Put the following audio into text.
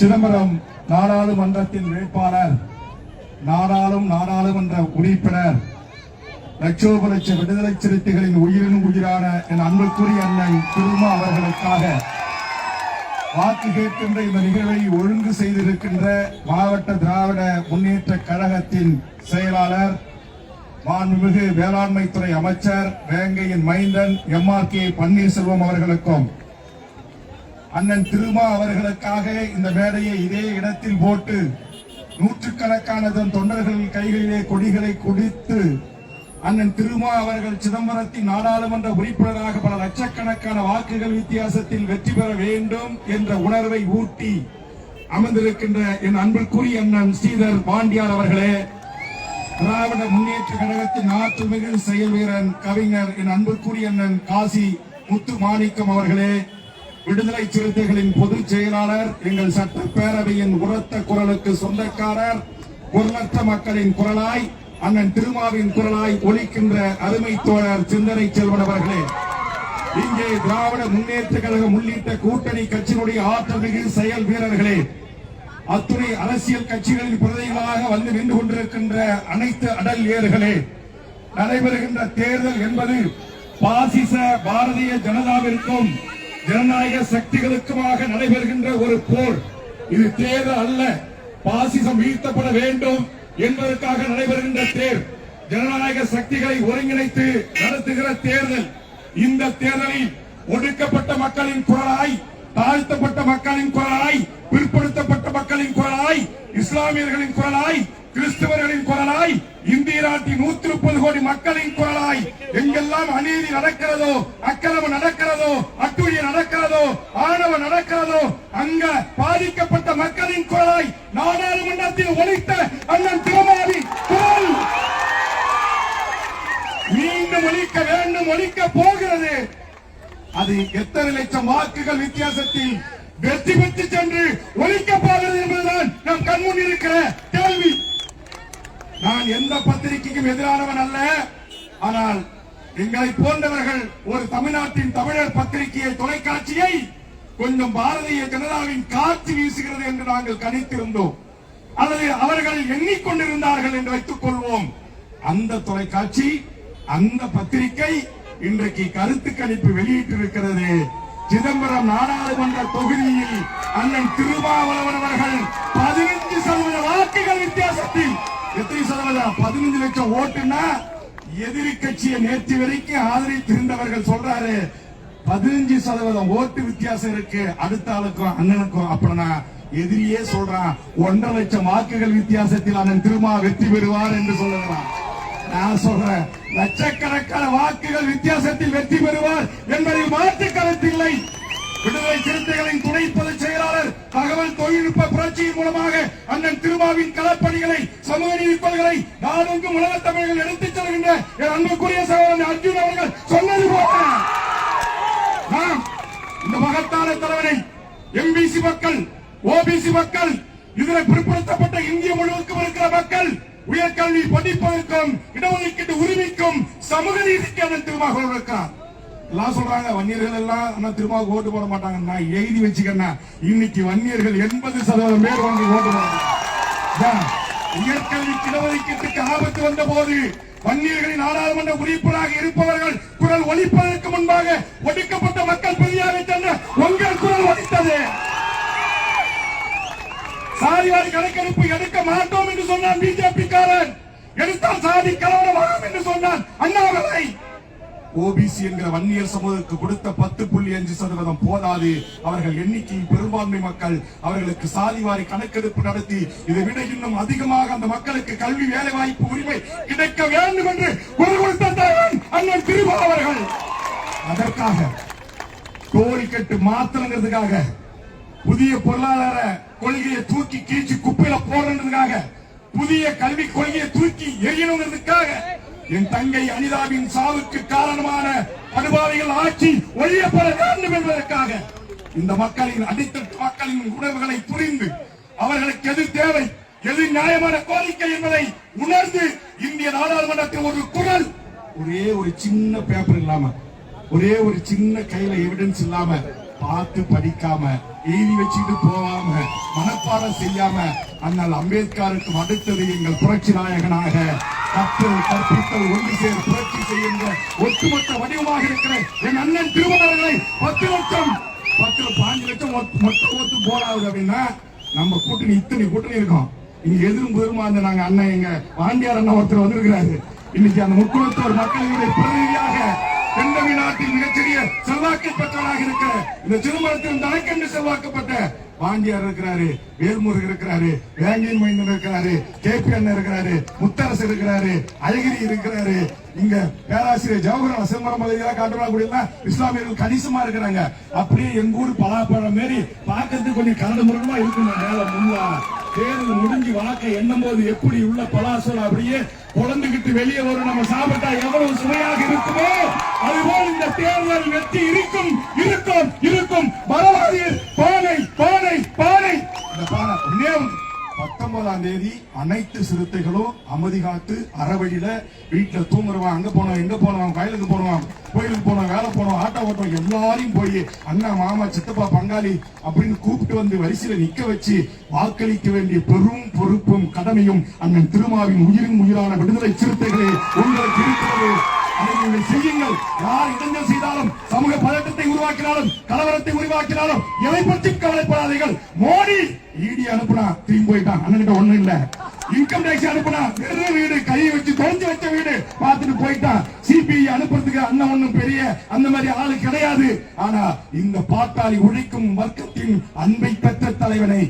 சிதம்பரம் நாடாளுமன்றத்தின் வேட்பாளர் நாடாளும் நாடாளுமன்ற உறுப்பினர் லட்சோப லட்ச விடுதலை சிறுத்தைகளின் உயிரினும் உயிரான என் அன்புக்குரிய அண்ணன் திருமா அவர்களுக்காக வாக்கு கேட்கின்ற இந்த நிகழ்வை ஒழுங்கு செய்திருக்கின்ற மாவட்ட திராவிட முன்னேற்ற கழகத்தின் செயலாளர் மாண்புமிகு வேளாண்மைத்துறை அமைச்சர் வேங்கையின் மைந்தன் எம் ஆர் கே பன்னீர்செல்வம் அவர்களுக்கும். அண்ணன் திருமா அவர்களுக்காக இந்த மேடையை இதே இடத்தில் போட்டு நூற்றுக்கணக்கான தன் தொண்டர்கள் கைகளிலே கொடிகளை குடித்து அண்ணன் திருமா அவர்கள் சிதம்பரத்தின் நாடாளுமன்ற உறுப்பினராக பல லட்சக்கணக்கான வாக்குகள் வித்தியாசத்தில் வெற்றி பெற வேண்டும் என்ற உணர்வை ஊட்டி அமர்ந்திருக்கின்ற என் அன்பிற்குரிய அண்ணன் ஸ்ரீதர் பாண்டியார் அவர்களே திராவிட முன்னேற்ற கழகத்தின் ஆற்றுமிகு செயல் வீரன் கவிஞர் என் அன்புக்குரிய அண்ணன் காசி முத்து மாணிக்கம் அவர்களே விடுதலை சிறுத்தைகளின் பொதுச் செயலாளர் எங்கள் சட்டப்பேரவையின் உரத்த குரலுக்கு சொந்தக்காரர் குரலற்ற மக்களின் குரலாய் அண்ணன் திருமாவின் குரலாய் ஒழிக்கின்ற அருமை தோழர் சிந்தனை செல்வன் அவர்களே. இங்கே திராவிட முன்னேற்ற கழகம் உள்ளிட்ட கூட்டணி கட்சியினுடைய ஆற்றமிகு செயல் வீரர்களே அத்துணை அரசியல் கட்சிகளின் பிரதிகளாக வந்து நின்று கொண்டிருக்கின்ற அனைத்து அடல் ஏர்களே நடைபெறுகின்ற தேர்தல் என்பது பாசிச பாரதிய ஜனதாவிற்கும் ஜனநாயக சக்திகளுக்குமாக நடைபெறுகின்ற ஒரு போர். இது தேர்தல் அல்ல. பாசிசம் வீழ்த்தப்பட வேண்டும் என்பதற்காக நடைபெறுகின்ற தேர். ஜனநாயக சக்திகளை ஒருங்கிணைத்து நடத்துகிற தேர்தல். இந்த தேர்தலில் ஒடுக்கப்பட்ட மக்களின் குரலாய் தாழ்த்தப்பட்ட மக்களின் குரலாய் பிற்படுத்தப்பட்ட மக்களின் குரலாய் இஸ்லாமியர்களின் குரலாய் கிறிஸ்தவர்களின் குரலாய் இந்திய நாட்டின் நூத்தி முப்பது கோடி மக்களின் குரலாய் எங்கெல்லாம் அநீதி நடக்கிறதோ அக்கிரமம் நடக்கிறதோ அட்டுழியம் நடக்கிறதோ ஆணவம் நடக்கிறதோ அங்க பாதிக்கப்பட்ட மக்களின் குரலாய் நாடாளுமன்றத்தில் ஒழித்த அண்ணன் திருமாவி குரல். மீண்டும் ஒழிக்க வேண்டும் ஒழிக்க போகிறது. அது எத்தனை லட்சம் வாக்குகள் வித்தியாசத்தில் வெற்றி பெற்று சென்று ஒழிக்க போகிறது என்பதுதான் நம் கண்முன் இருக்கிற கேள்வி. நான் எந்த பத்திரிகைக்கும் எதிரானவன் அல்ல. ஆனால் எங்களை போன்றவர்கள் ஒரு தமிழ்நாட்டின் தமிழர் பத்திரிகையை தொலைக்காட்சியை கொஞ்சம் பாரதிய ஜனதாவின் காற்று வீசுகிறது என்று நாங்கள் கணித்திருந்தோம். அல்லது அவர்கள் எண்ணிக்கொண்டிருந்தார்கள் என்று வைத்துக் கொள்வோம். அந்த தொலைக்காட்சி அந்த பத்திரிகை இன்றைக்கு கருத்து கணிப்பு வெளியிட்டிருக்கிறது. சிதம்பரம் நாடாளுமன்ற தொகுதியில் அண்ணன் திருமாவளவன் அவர்கள் பதினைந்து சதவீத வாக்குகள் வித்தியாசத்தில் எத்தனை சதவீதம் பதினஞ்சு லட்சம் ஓட்டுனா எதிரி கட்சியை நேற்று வரைக்கும் ஆதரித்திருந்தவர்கள் சொல்றாரு. பதினஞ்சு சதவீதம் ஓட்டு வித்தியாசம் இருக்கு. அடுத்த ஆளுக்கும் அண்ணனுக்கும் அப்படின்னா எதிரியே சொல்றான். ஒன்றரை லட்சம் வாக்குகள் வித்தியாசத்தில் அண்ணன் திருமா வெற்றி பெறுவார் என்று சொல்லுகிறான். நான் சொல்றேன் லட்சக்கணக்கான வாக்குகள் வித்தியாசத்தில் வெற்றி பெறுவார் என்பதில் மாற்று கருத்தில்லை விடுதலை சிறுத்தைகளின் துணை பொதுச் செயலாளர் தகவல் தொழில்நுட்ப புரட்சியின் மூலமாக அண்ணன் திருமாவின் களப்பணிகளை சமூக நீதி நாடெங்கும் உலக தமிழர்கள் எடுத்துச் செல்கின்ற என் அன்புக்குரிய சகோதரன் அர்ஜுன் அவர்கள் சொன்னது போல நாம் இந்த மகத்தான தலைவரை எம்பிசி மக்கள் ஓபிசி மக்கள் இதர பிற்படுத்தப்பட்ட இந்திய முழுவதுக்கும் இருக்கிற மக்கள் உயர்கல்வி படிப்பதற்கும் இடஒதுக்கீட்டு உரிமைக்கும் சமூக நீதிக்கு அவன் திரும்ப இருக்கிறார். எல்லாம் சொல்றாங்க வன்னியர்கள் எல்லாம் அண்ணா திரும்ப ஓட்டு போட மாட்டாங்க நான் எழுதி வச்சுக்கிறேன். இன்னைக்கு வன்னியர்கள் எண்பது சதவீதம் பேர் வாங்கி ஓட்டு போடுறாங்க உயர்கல்விக்கு இடஒதுக்கீட்டுக்கு ஆபத்து வந்த போது வன்னியர்களின் நாடாளுமன்ற உறுப்பினராக இருப்பவர்கள் குரல் ஒலிப்பதற்கு முன்பாக ஒடுக்கப்பட்ட மக்கள் பிரதியாக சென்ற உங்கள் குரல் ஒழித்தது சாதிவாரி கணக்கெடுப்பு எடுக்க மாட்டோம் என்று சொன்னான் பிஜேபி காரன் எடுத்தால் சாதி கலவரம் வரும் என்று சொன்னான் அண்ணாமலை. ஓபிசி என்கிற வன்னியர் சமூகத்துக்கு கொடுத்த பத்து புள்ளி அஞ்சு சதவீதம் போதாது. அவர்கள் எண்ணிக்கை பெரும்பான்மை மக்கள் அவர்களுக்கு சாதிவாரி கணக்கெடுப்பு நடத்தி இதை விட இன்னும் அதிகமாக அந்த மக்களுக்கு கல்வி வேலை வாய்ப்பு உரிமை கிடைக்க வேண்டும் என்று குரல் கொடுத்த அண்ணன் திருபா அவர்கள். அதற்காக கோரிக்கட்டு மாத்தணுங்கிறதுக்காக புதிய பொருளாதார கொள்கையை தூக்கி கீழ்ச்சி குப்பையில போடுறதுக்காக புதிய கல்வி கொள்கையை தூக்கி எரியணுங்கிறதுக்காக என் தங்கை அனிதாவின் சாவுக்கு காரணமான படுபாவிகள் ஆட்சி ஒழியப்பட வேண்டும் என்பதற்காக இந்த மக்களின் அனைத்து மக்களின் உணர்வுகளை புரிந்து அவர்களுக்கு எது தேவை எது நியாயமான கோரிக்கை என்பதை உணர்ந்து இந்திய நாடாளுமன்றத்தில் ஒரு குரல் ஒரே ஒரு சின்ன பேப்பர் இல்லாம ஒரே ஒரு சின்ன கையில எவிடன்ஸ் இல்லாம பார்த்து படிக்காம எழுதி வச்சுட்டு போகாம மனப்பாடம் செய்யாம அண்ணல் அம்பேத்கருக்கு அடுத்தது எங்கள் புரட்சி நாயகனாக கற்றல் கற்பித்தல் ஒன்று சேர் புரட்சி செய்கின்ற ஒட்டுமொத்த வடிவமாக இருக்கிற என் அண்ணன் திருமணங்களை பத்து லட்சம் பத்து பாஞ்சு லட்சம் மொத்த- மொத்த ஓட்டு போடாது அப்படின்னா நம்ம கூட்டணி இத்தனை கூட்டணி இருக்கோம். இங்க எதிரும் புதிருமா இருந்த நாங்க அண்ணன் எங்க வாண்டியார் அண்ணன் ஒருத்தர் வந்திருக்கிறாரு. இன்னைக்கு அந்த முக்குளத்தோர் மக்களினுடைய பிரதிநிதியாக தென்தமிழ்நாட்டில் மிகச்சிறிய செல்வாக்கு பெற்றவராக இருக்கிற இந்த திருமணத்தில் தனக்கென்று செல்வாக்கப்பட்ட பாண்டியார் இருக்கிறாரு வேல்முருகன் இருக்கிறாரு வேங்கின் மைந்தன் இருக்கிறாரு கே பி அண்ணன் இருக்கிறாரு முத்தரசு இருக்கிறாரு அழகிரி இருக்கிறாரு. இங்க பேராசிரியர் ஜவஹர்லால் சிதம்பரம் எல்லாம் காட்டுறாங்க இஸ்லாமியர்கள் கணிசமா இருக்கிறாங்க. அப்படியே எங்க ஊர் பலாப்பழம் மாரி பார்க்கறதுக்கு கொஞ்சம் கரடு முரடமா இருக்கும் மேல முல்லா தேர்தல் முடிஞ்சு வாக்க எண்ணும் போது எப்படி உள்ள பலாசல் அப்படியே குழந்துகிட்டு வெளியே வரும். நம்ம சாப்பிட்டா எவ்வளவு சுவையாக இருக்குமோ அதுபோல் இந்த தேர்தல் வெற்றி இருக்கும் இருக்கும் இருக்கும். பத்தொன்பதாம் தேதி அனைத்து சிறுத்தைகளும் அமைதி காத்து அறவழியில வீட்டுல தூங்குறவன் அங்க போனோம் எங்க போனோம் வயலுக்கு போனோம் கோயிலுக்கு போனோம் வேலை போனோம் ஆட்டோ ஓட்டம் எல்லாரையும் போய் அண்ணா மாமா சித்தப்பா பங்காளி அப்படின்னு கூப்பிட்டு வந்து வரிசையில நிக்க வச்சு வாக்களிக்க வேண்டிய பெரும் பொறுப்பும் கடமையும் அண்ணன் திருமாவின் உயிரும் உயிரான விடுதலை சிறுத்தைகளே உங்களுக்கு இருக்கிறது அதை நீங்கள் செய்யுங்கள். யார் இடைஞ்சல் செய்தாலும் சமூக பதட்டத்தை உருவாக்கினாலும் கலவரத்தை உருவாக்கினாலும் எதை பற்றி கவலைப்படாதீர்கள். மோடி ஈடி அனுப்புனா திரும்பி போயிட்டான். அண்ணன்கிட்ட ஒண்ணும் இல்ல. இன்கம் டேக்ஸ் அனுப்புனா வெறும் வீடு கையை வச்சு தொலைஞ்சு வச்ச வீடு பார்த்துட்டு போயிட்டான். சிபிஐ அனுப்புறதுக்கு அண்ணன் ஒண்ணும் பெரிய அந்த மாதிரி ஆளு கிடையாது. ஆனா இந்த பாட்டாளி உழைக்கும் வர்க்கத்தின் அன்பை பெற்ற தலைவனை